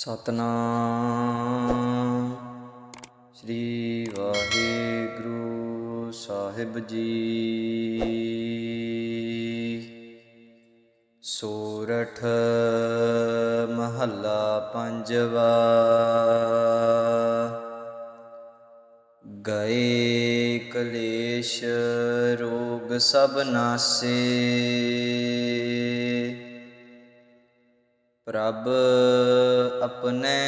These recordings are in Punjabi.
ਸਤਨਾਮ। ਸ਼੍ਰੀ ਵਾਹਿਗੁਰੂ ਸਾਹਿਬ ਜੀ। ਸੋਰਠ ਮਹੱਲਾ ਪੰਜਵਾ। ਗਏ ਕਲੇਸ਼ ਰੋਗ ਸਭ ਨਾਸੇ। ਪ੍ਰਭ ਆਪਣੇ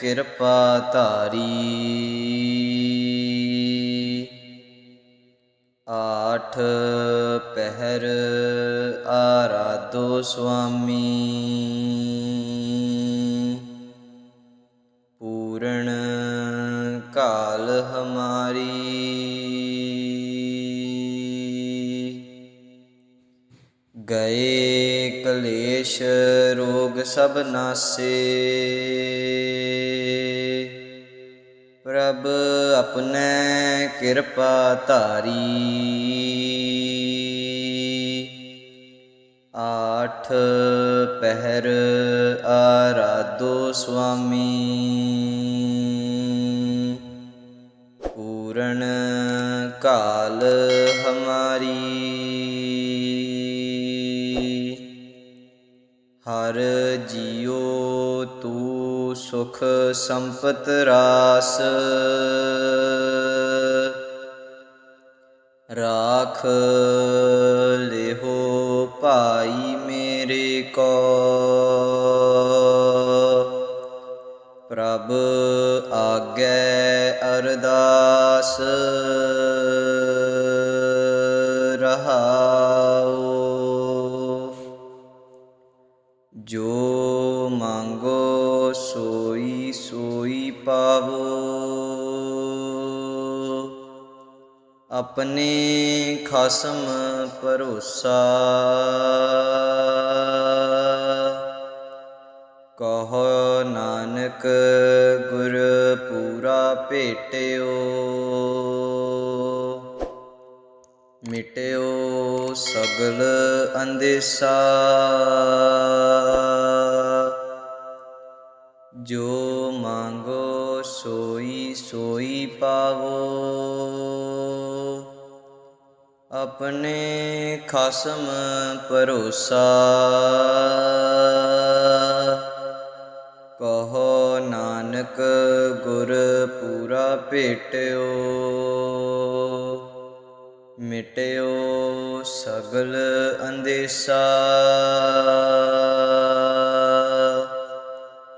ਕਿਰਪਾ ਧਾਰੀ। ਆਠ ਪਹਿਰ ਆਰਾਧੋ ਸੁਆਮੀ। ਪੂਰਨ ਕਾਲ ਹਮਾਰੀ। ਗਏ ਕਲੇਸ਼ ਰੋਗ ਸਭ ਨਾਸੇ। ਪ੍ਰਭ ਆਪਣੇ ਕਿਰਪਾ ਧਾਰੀ। ਆਠ ਪਹਿਰ ਆਰਾਧੋ ਸੁਆਮੀ। ਪੂਰਨ ਕਾਲ ਹਮਾਰੀ। ਹਰ ਜੀਉ ਤੂੰ ਸੁਖ ਸੰਪਤ ਰਾਸ। ਰਾਖ ਲਿਹੋ ਭਾਈ ਮੇਰੇ ਕੋ। ਪ੍ਰਭ ਆਗੇ ਅਰਦਾਸ। ਜੋ ਮੰਗੋ ਸੋਈ ਸੋਈ ਪਾਵੋ। ਆਪਣੇ ਖਸਮ ਭਰੋਸਾ ਕਹੋ ਨਾਨਕ ਗੁਰ ਪੂਰਾ ਭੇਟਿਓ। ਮਿਟਿਓ ਸਗਲ ਅੰਦੇਸਾ। ਜੋ ਮੰਗੋ ਸੋਈ ਸੋਈ ਪਾਵੋ। ਆਪਣੇ ਖਸਮ ਭਰੋਸਾ। ਕਹੋ ਨਾਨਕ ਗੁਰ ਪੂਰਾ ਭੇਟਿਓ। ਮਿਟਿਓ ਸਗਲ ਅੰਦੇਸਾ।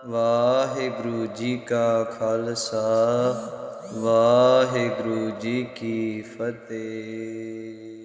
ਵਾਹਿਗੁਰੂ ਜੀ ਕਾ ਖਾਲਸਾ ਵਾਹਿਗੁਰੂ ਜੀ ਕੀ ਫਤਿਹ।